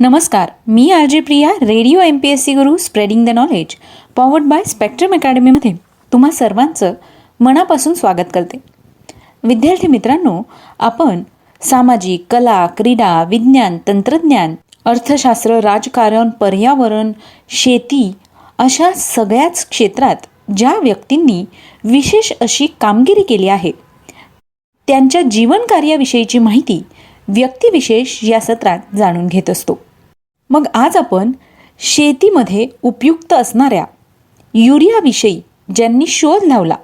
नमस्कार मी R J Priya radio M P S C guru spreading the knowledge powered by spectrum अकॅडमीमध्ये तुम्हा सर्वांचं मनापासून स्वागत करते. विद्यार्थी मित्रांनो आपण सामाजिक कला क्रीडा विज्ञान तंत्रज्ञान अर्थशास्त्र राजकारण पर्यावरण शेती अशा सगळ्याच क्षेत्रात ज्या व्यक्तींनी विशेष अशी कामगिरी केली आहे त्यांच्या जीवनकार्याविषयीची माहिती व्यक्तिविशेष या सत्रात जाणून घेत असतो. मग आज आपण शेतीमध्ये उपयुक्त असणाऱ्या युरियाविषयी ज्यांनी शोध लावला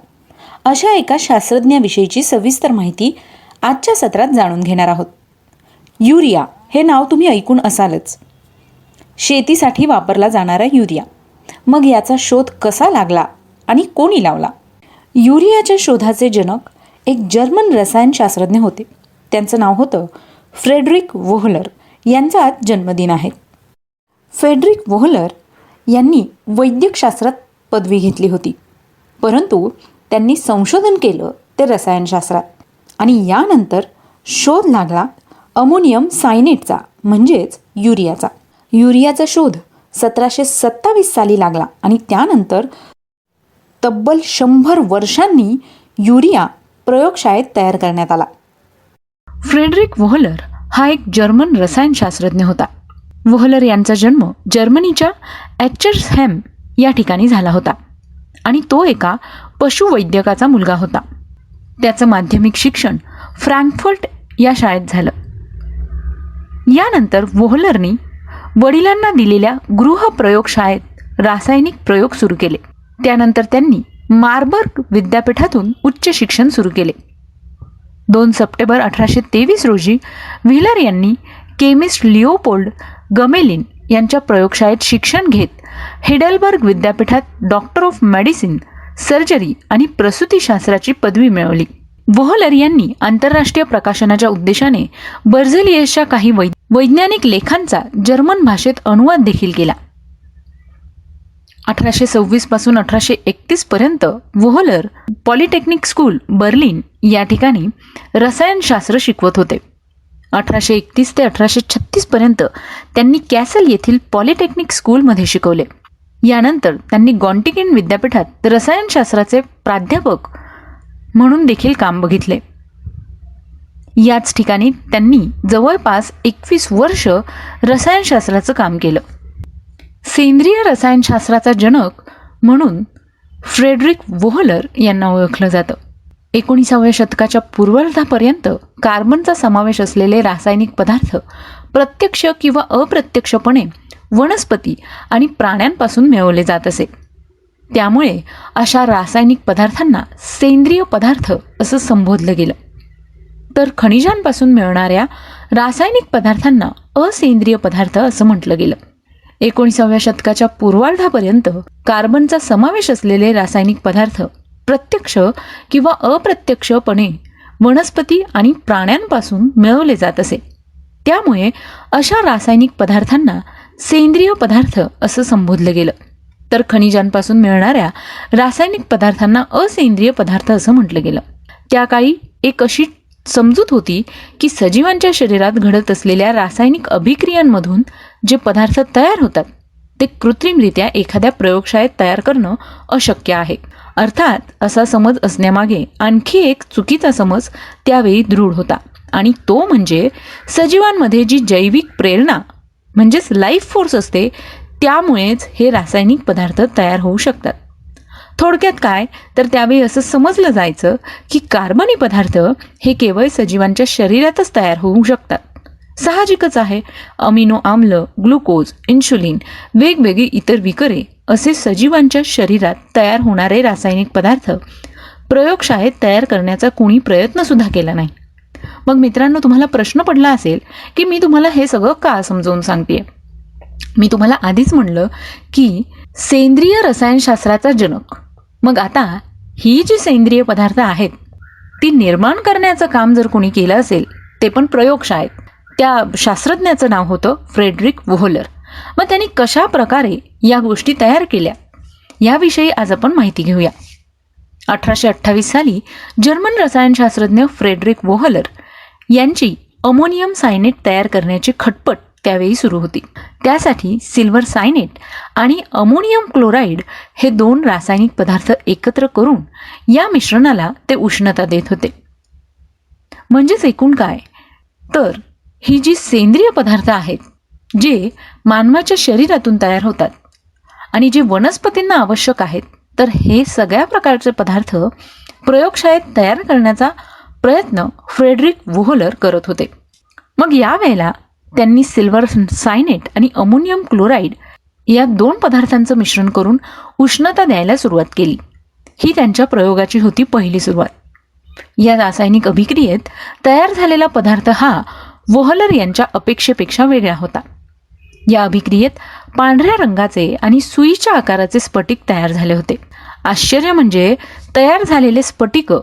अशा एका शास्त्रज्ञाविषयीची सविस्तर माहिती आजच्या सत्रात जाणून घेणार आहोत. युरिया हे नाव तुम्ही ऐकून असालच. शेतीसाठी वापरला जाणारा युरिया. मग याचा शोध कसा लागला आणि कोणी लावला? युरियाच्या शोधाचे जनक एक जर्मन रसायनशास्त्रज्ञ होते. त्यांचं नाव होतं फ्रेडरिक वोहलर यांचा आज जन्मदिन आहे. फ्रेडरिक वोहलर यांनी वैद्यकशास्त्रात पदवी घेतली होती. परंतु त्यांनी संशोधन केलं ते रसायनशास्त्रात आणि यानंतर शोध लागला अमोनियम सायनेटचा म्हणजेच युरियाचा. युरियाचा शोध सतराशे सत्तावीस साली लागला आणि त्यानंतर तब्बल शंभर वर्षांनी युरिया प्रयोगशाळेत तयार करण्यात आला. फ्रेडरिक वोहलर हा एक जर्मन रसायनशास्त्रज्ञ होता. वोहलर यांचा जन्म जर्मनीच्या ॲचर्सहॅम या ठिकाणी झाला होता आणि तो एका पशुवैद्यकाचा मुलगा होता. त्याचं माध्यमिक शिक्षण फ्रँकफर्ट या शाळेत झालं. यानंतर वोहलरनी वडिलांना दिलेल्या गृह प्रयोगशाळेत रासायनिक प्रयोग सुरू केले. त्यानंतर त्यांनी मार्बर्ग विद्यापीठातून उच्च शिक्षण सुरू केले. दोन सप्टेंबर अठराशे तेवीस रोजी व्हिलर यांनी केमिस्ट लिओपोल्ड गमेलिन यांच्या प्रयोगशाळेत शिक्षण घेत हिडलबर्ग विद्यापीठात डॉक्टर ऑफ मेडिसिन सर्जरी आणि प्रसूतीशास्त्राची पदवी मिळवली. वोहलर यांनी आंतरराष्ट्रीय प्रकाशनाच्या उद्देशाने बर्झेलियसच्या काही वैज्ञानिक लेखांचा जर्मन भाषेत अनुवाद देखील केला. अठराशे सव्वीसपासून अठराशे एकतीस पर्यंत वोहलर पॉलिटेक्निक स्कूल बर्लिन या ठिकाणी रसायनशास्त्र शिकवत होते. अठराशे एकतीस ते अठराशे छत्तीस पर्यंत त्यांनी कॅसल येथील पॉलिटेक्निक स्कूलमध्ये शिकवले. यानंतर त्यांनी गॉन्टिकिन विद्यापीठात रसायनशास्त्राचे प्राध्यापक म्हणून देखील काम बघितले. याच ठिकाणी त्यांनी जवळपास एकवीस वर्ष रसायनशास्त्राचं काम केलं. सेंद्रिय रसायनशास्त्राचा जनक म्हणून फ्रेडरिक वोहलर यांना ओळखलं जातं. एकोणीसाव्या शतकाच्या पूर्वार्धापर्यंत कार्बनचा समावेश असलेले रासायनिक पदार्थ प्रत्यक्ष किंवा अप्रत्यक्षपणे वनस्पती आणि प्राण्यांपासून मिळवले जात असे. त्यामुळे अशा रासायनिक पदार्थांना सेंद्रिय पदार्थ असं संबोधलं गेलं. तर खनिजांपासून मिळणाऱ्या रासायनिक पदार्थांना असेंद्रिय पदार्थ असं म्हटलं गेलं. एकोणीसाव्या शतकाच्या पूर्वार्धापर्यंत कार्बनचा समावेश असलेले रासायनिक पदार्थ प्रत्यक्ष किंवा अप्रत्यक्षपणे वनस्पती आणि प्राण्यांपासून मिळवले जात असे. त्यामुळे अशा रासायनिक पदार्थांना सेंद्रिय पदार्थ असं संबोधलं गेलं. तर खनिजांपासून मिळणाऱ्या रासायनिक पदार्थांना असेंद्रिय पदार्थ असं म्हटलं गेलं. त्या काळी एक अशी समजूत होती की सजीवांच्या शरीरात घडत असलेल्या रासायनिक अभिक्रियांमधून जे पदार्थ तयार होतात ते कृत्रिमरित्या एखाद्या प्रयोगशाळेत तयार करणं अशक्य आहे. अर्थात असा समज असण्यामागे आणखी एक चुकीचा समज त्यावेळी दृढ होता. आणि तो म्हणजे सजीवांमध्ये जी जैविक प्रेरणा म्हणजेच लाईफ फोर्स असते त्यामुळेच हे रासायनिक पदार्थ तयार होऊ शकतात. थोडक्यात काय? तर त्यावेळी असं समजलं जायचं की कार्बनी पदार्थ हे केवळ सजीवांच्या शरीरातच तयार होऊ शकतात. साहजिकच आहे. अमिनो आम्ल ग्लुकोज इन्शुलिन वेगवेगळी इतर विकरे असे सजीवांच्या शरीरात तयार होणारे रासायनिक पदार्थ प्रयोगशाळेत तयार करण्याचा कोणी प्रयत्नसुद्धा केला नाही. मग मित्रांनो तुम्हाला प्रश्न पडला असेल की मी तुम्हाला हे सगळं का समजावून सांगते मी तुम्हाला आधीच म्हणलं की सेंद्रिय रसायनशास्त्राचा जनक. मग आता ही जी सेंद्रिय पदार्थ आहेत ती निर्माण करण्याचं काम जर कोणी केलं असेल ते पण प्रयोगशाळेत. त्या शास्त्रज्ञाचं नाव होतं फ्रेडरिक वोहलर. मग त्यांनी कशा प्रकारे या गोष्टी तयार केल्या? याविषयी आज आपण माहिती घेऊया. अठराशे अठ्ठावीस साली जर्मन रसायनशास्त्रज्ञ फ्रेडरिक वोहलर यांची अमोनियम सायनेट तयार करण्याची खटपट त्यावेळी सुरू होती. त्यासाठी सिल्वर सायनेट आणि अमोनियम क्लोराईड हे दोन रासायनिक पदार्थ एकत्र करून या मिश्रणाला ते उष्णता देत होते. म्हणजेच एकूण काय? तर ही जी सेंद्रिय पदार्थ आहेत जे मानवाच्या शरीरातून तयार होतात आणि जे वनस्पतींना आवश्यक आहेत तर हे सगळ्या प्रकारचे पदार्थ प्रयोगशाळेत तयार करण्याचा प्रयत्न फ्रेडरिक वुहोलर करत होते. मग यावेळेला त्यांनी सिल्वर सायनेट आणि अमोनियम क्लोराईड या दोन पदार्थांचं मिश्रण करून उष्णता द्यायला सुरुवात केली. ही त्यांच्या प्रयोगाची होती पहिली सुरुवात. या रासायनिक अभिक्रियेत तयार झालेला पदार्थ हा वोहलर यांच्या अपेक्षेपेक्षा वेगळा होता. या अभिक्रियेत पांढऱ्या रंगाचे आणि सुईच्या आकाराचे स्फटिक तयार झाले होते. आश्चर्य म्हणजे तयार झालेले स्फटिक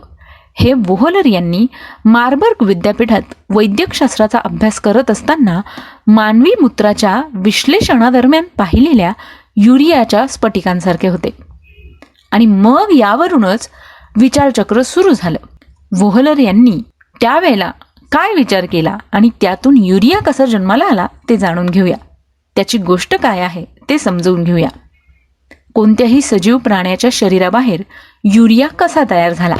हे वोहलर यांनी मार्बर्ग विद्यापीठात वैद्यकशास्त्राचा अभ्यास करत असताना मानवी मूत्राच्या विश्लेषणादरम्यान पाहिलेल्या युरियाच्या स्फटिकांसारखे होते. आणि मग यावरूनच विचारचक्र सुरू झालं. वोहलर यांनी त्यावेळेला काय विचार केला आणि त्यातून युरिया कसा जन्माला आला ते जाणून घेऊया. त्याची गोष्ट काय आहे ते समजून घेऊया. कोणत्याही सजीव प्राण्याच्या शरीराबाहेर युरिया कसा तयार झाला?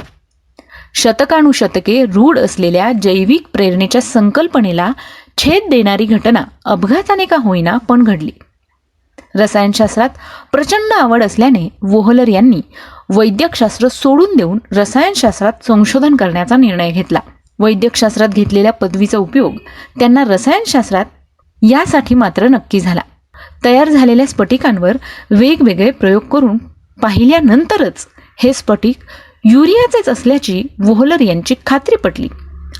शतकानुशतके रूढ असलेल्या जैविक प्रेरणेच्या संकल्पनेला छेद देणारी घटना अपघाताने का होईना पण घडली. रसायनशास्त्रात प्रचंड आवड असल्याने वोहलर यांनी वैद्यकशास्त्र सोडून देऊन रसायनशास्त्रात संशोधन करण्याचा निर्णय घेतला. वैद्यकशास्त्रात घेतलेल्या पदवीचा उपयोग त्यांना रसायनशास्त्रात यासाठी मात्र नक्की झाला. तयार झालेल्या स्फटिकांवर वेगवेगळे प्रयोग करून पाहिल्यानंतरच हे स्फटिक युरियाचेच असल्याची वोहलर यांची खात्री पटली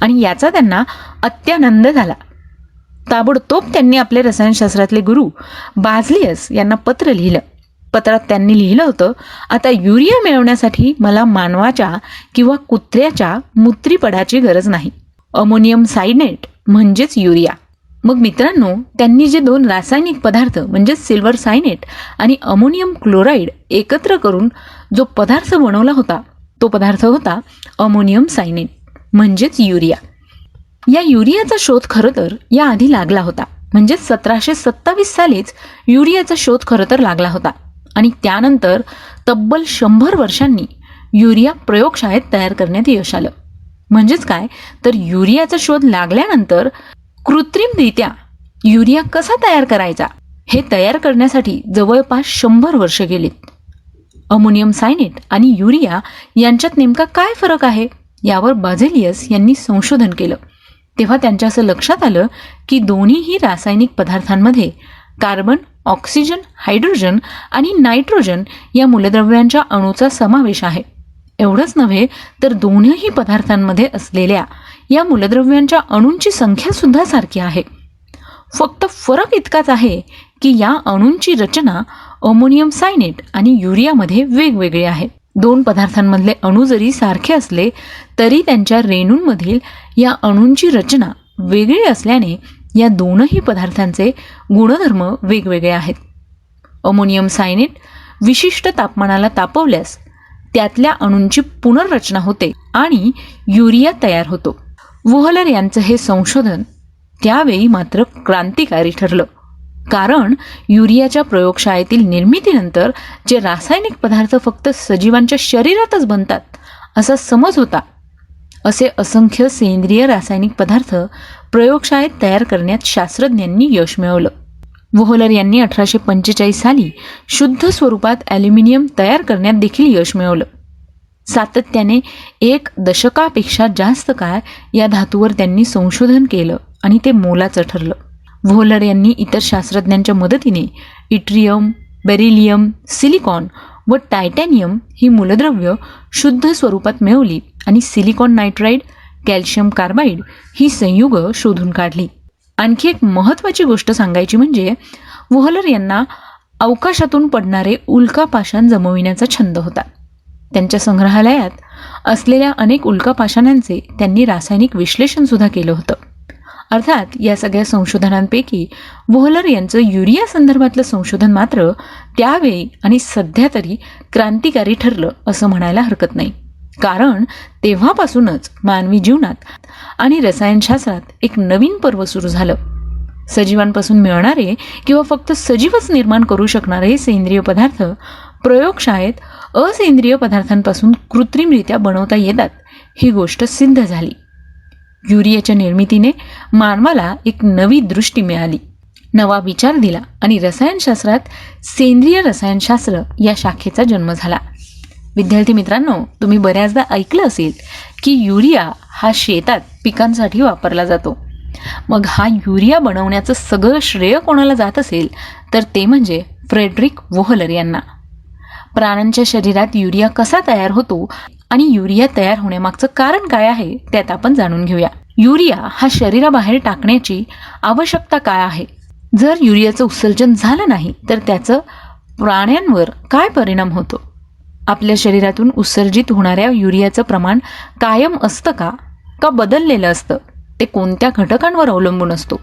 आणि याचा त्यांना अत्यानंद झाला. ताबडतोब त्यांनी आपले रसायनशास्त्रातले गुरु बाझलियस यांना पत्र लिहिलं. पत्रात त्यांनी लिहिलं होतं आता युरिया मिळवण्यासाठी मला मानवाच्या किंवा कुत्र्याच्या मूत्रीपडाची गरज नाही. अमोनियम सायनेट म्हणजेच युरिया. मग मित्रांनो त्यांनी जे दोन रासायनिक पदार्थ म्हणजेच सिल्वर सायनेट आणि अमोनियम क्लोराईड एकत्र करून जो पदार्थ बनवला होता तो पदार्थ होता अमोनियम सायनेट म्हणजेच युरिया. या युरियाचा शोध खरं तर याआधी लागला होता. म्हणजेच सतराशे सत्तावीस सालीच युरियाचा शोध खरं तर लागला होता. आणि त्यानंतर तब्बल शंभर वर्षांनी युरिया प्रयोगशाळेत तयार करण्यात यश आलं. म्हणजेच काय? तर युरियाचा शोध लागल्यानंतर कृत्रिमरित्या युरिया कसा तयार करायचा? हे तयार करण्यासाठी जवळपास शंभर वर्ष गेलीत. अमोनियम सायनेट आणि युरिया यांच्यात नेमका काय फरक आहे? यावर बाझेलियस यांनी संशोधन केलं. तेव्हा त्यांच्या असं लक्षात आलं की दोन्हीही रासायनिक पदार्थांमध्ये कार्बन ऑक्सिजन हायड्रोजन आणि नायट्रोजन या मूलद्रव्यांच्या अणूचा समावेश आहे. एवढंच नव्हे तर दोन्ही पदार्थांमध्ये असलेल्या या मूलद्रव्यांच्या अणूंची संख्या सुद्धा सारखी आहे. फक्त फरक इतकाच आहे की या अणूंची रचना अमोनियम सायनेट आणि युरियामध्ये वेगवेगळी आहे. दोन पदार्थांमधले अणू जरी सारखे असले तरी त्यांच्या रेणूंमधील या अणूंची रचना वेगळी असल्याने या दोनही पदार्थांचे गुणधर्म वेगवेगळे आहेत. अमोनियम सायनेट विशिष्ट तापमानाला तापवल्यास त्यातल्या अणूंची पुनर्रचना होते आणि युरिया तयार होतो. वोहलर यांचं हे संशोधन त्यावेळी मात्र क्रांतिकारी ठरलं. कारण युरियाच्या प्रयोगशाळेतील निर्मितीनंतर जे रासायनिक पदार्थ फक्त सजीवांच्या शरीरातच बनतात असा समज होता. असे असंख्य सेंद्रिय रासायनिक पदार्थ प्रयोगशाळेत तयार करण्यात शास्त्रज्ञांनी यश मिळवलं. वोहलर यांनी अठराशे पंचेचाळीस साली शुद्ध स्वरूपात ॲल्युमिनियम तयार करण्यात देखील यश मिळवलं. सातत्याने एक दशकापेक्षा जास्त काळ या धातूवर त्यांनी संशोधन केलं आणि ते मोलाचं ठरलं. व्होलर यांनी इतर शास्त्रज्ञांच्या मदतीने इट्रियम बेरिलियम सिलिकॉन व टायटॅनियम ही मूलद्रव्य शुद्ध स्वरूपात मिळवली आणि सिलिकॉन नायट्राईड कॅल्शियम कार्बाईड ही संयुग शोधून काढली. आणखी एक महत्त्वाची गोष्ट सांगायची म्हणजे वोहलर यांना अवकाशातून पडणारे उल्कापाषाण जमविण्याचा छंद होता. त्यांच्या संग्रहालयात असलेल्या अनेक उल्कापाषाणांचे त्यांनी रासायनिक विश्लेषणसुद्धा केलं होतं. अर्थात या सगळ्या संशोधनांपैकी वोहलर यांचं युरिया संदर्भातलं संशोधन मात्र त्यावेळी आणि सध्या तरी क्रांतिकारी ठरलं असं म्हणायला हरकत नाही. कारण तेव्हापासूनच मानवी जीवनात आणि रसायनशास्त्रात एक नवीन पर्व सुरू झालं. सजीवांपासून मिळणारे किंवा फक्त सजीवच निर्माण करू शकणारे सेंद्रिय पदार्थ प्रयोगशाळेत असेंद्रिय पदार्थांपासून कृत्रिमरित्या बनवता येतात ही गोष्ट सिद्ध झाली. युरियाच्या निर्मितीने मानवाला एक नवी दृष्टी मिळाली. नवा विचार दिला आणि रसायनशास्त्रात सेंद्रिय रसायनशास्त्र या शाखेचा जन्म झाला. विद्यार्थी मित्रांनो तुम्ही बऱ्याचदा ऐकलं असेल की युरिया हा शेतात पिकांसाठी वापरला जातो. मग हा युरिया बनवण्याचं सगळं श्रेय कोणाला जात असेल तर ते म्हणजे फ्रेडरिक वोहलर यांना. प्राण्यांच्या शरीरात युरिया कसा तयार होतो आणि युरिया तयार होण्यामागचं कारण काय आहे त्यात आपण जाणून घेऊया. युरिया हा शरीराबाहेर टाकण्याची आवश्यकता काय आहे? जर युरियाचं उत्सर्जन झालं नाही तर त्याचं प्राण्यांवर काय परिणाम होतो? आपल्या शरीरातून उत्सर्जित होणाऱ्या युरियाचं प्रमाण कायम असतं का? का बदललेलं असतं? ते कोणत्या घटकांवर अवलंबून असतो?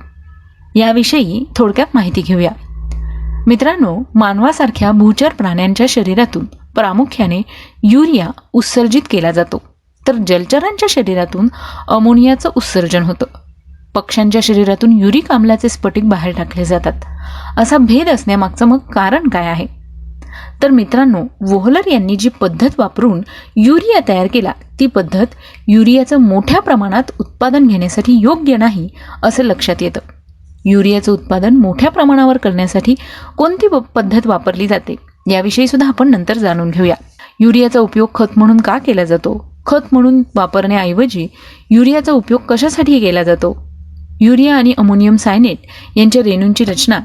याविषयी थोडक्यात माहिती घेऊया. मित्रांनो मानवासारख्या भूचर प्राण्यांच्या शरीरातून प्रामुख्याने युरिया उत्सर्जित केला जातो. तर जलचरांच्या शरीरातून अमोनियाचं उत्सर्जन होतं. पक्ष्यांच्या शरीरातून युरिक आम्लाचे स्फटिक बाहेर टाकले जातात. असा भेद असण्यामागचं मग कारण काय आहे? तर मित्रांनो वोहलर यांनी जी पद्धत वापरून युरिया तयार केला ती पद्धत युरियाचं मोठ्या प्रमाणात उत्पादन घेण्यासाठी योग्य नाही असं लक्षात येतं. युरियाचं उत्पादन मोठ्या प्रमाणावर करण्यासाठी कोणती प- पद्धत वापरली जाते याविषयी सुद्धा आपण नंतर जाणून घेऊया. युरियाचा उपयोग खत म्हणून का केला जातो? खत म्हणून वापरण्याऐवजी युरियाचा उपयोग कशासाठी केला जातो? युरिया आणि अमोनियम सायनेट यांच्या रेणूंची रचना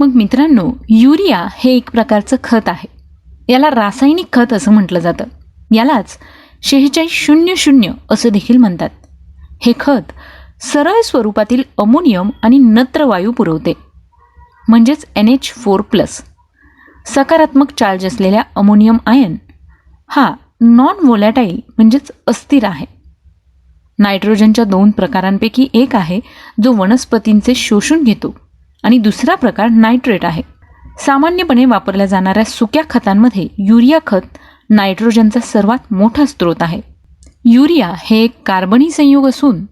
मग मित्रांनो युरिया हे एक प्रकारचं खत आहे. याला रासायनिक खत असं म्हटलं जातं. यालाच शेहेचाळीस शून्य शून्य असं देखील म्हणतात. हे खत सरळ स्वरूपातील अमोनियम आणि नत्र वायू पुरवते. म्हणजेच एन एच फोर प्लस. सकारात्मक चार्ज असलेल्या अमोनियम आयन हा नॉन वोलॅटाईल म्हणजेच अस्थिर आहे. नायट्रोजनच्या दोन प्रकारांपैकी एक आहे जो वनस्पतींचे शोषून घेतो. आणि दुसरा प्रकार नायट्रेट आहे. सामान्यपणे वापरल्या जाणाऱ्या सुक्या खतांमध्ये युरिया खत नायट्रोजनचा सर्वात मोठा स्रोत आहे. युरिया हे एक कार्बनी संयोग असून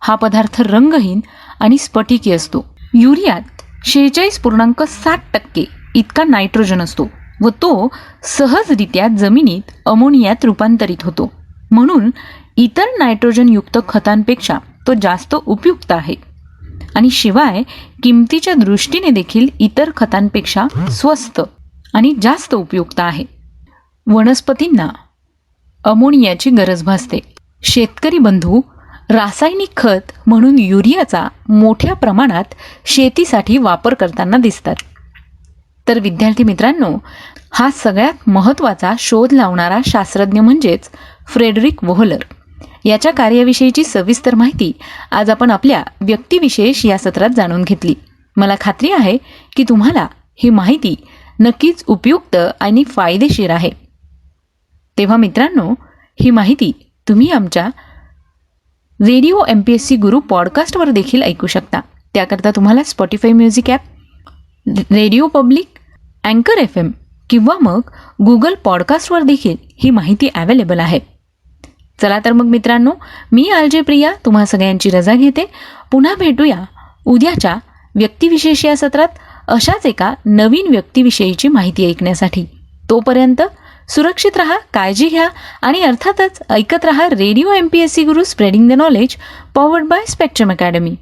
हा पदार्थ रंगहीन आणि स्फटिकी असतो. युरियात शेहेचाळीस पूर्णांक सात टक्के इतका नायट्रोजन असतो व तो सहजरित्या जमिनीत अमोनियात रूपांतरित होतो. म्हणून इतर नायट्रोजनयुक्त खतांपेक्षा तो जास्त उपयुक्त आहे. आणि शिवाय किमतीच्या दृष्टीने देखील इतर खतांपेक्षा स्वस्त आणि जास्त उपयुक्त आहे. वनस्पतींना अमोनियाची गरज भासते. शेतकरी बंधू रासायनिक खत म्हणून युरियाचा मोठ्या प्रमाणात शेतीसाठी वापर करताना दिसतात. तर विद्यार्थी मित्रांनो हा सगळ्यात महत्त्वाचा शोध लावणारा शास्त्रज्ञ म्हणजेच फ्रेडरिक वोहलर. याच्या कार्याविषयीची सविस्तर माहिती आज आपण आपल्या व्यक्तिविशेष या सत्रात जाणून घेतली. मला खात्री आहे की तुम्हाला ही माहिती नक्कीच उपयुक्त आणि फायदेशीर आहे. तेव्हा मित्रांनो ही माहिती तुम्ही आमच्या radio M P S C guru पॉडकास्टवर देखील ऐकू शकता. त्याकरता तुम्हाला Spotify music app radio public अँकर एफ एम किंवा मग गुगल पॉडकास्टवर देखील ही माहिती अवेलेबल आहे. चला तर मग मित्रांनो मी आलजे प्रिया तुम्हा सगळ्यांची रजा घेते. पुन्हा भेटूया उद्याच्या व्यक्तिविशेष या सत्रात अशाच एका नवीन व्यक्तीविषयीची माहिती ऐकण्यासाठी. तोपर्यंत सुरक्षित रहा काळजी घ्या आणि अर्थातच ऐकत रहा radio M P S C guru spreading the knowledge powered by spectrum academy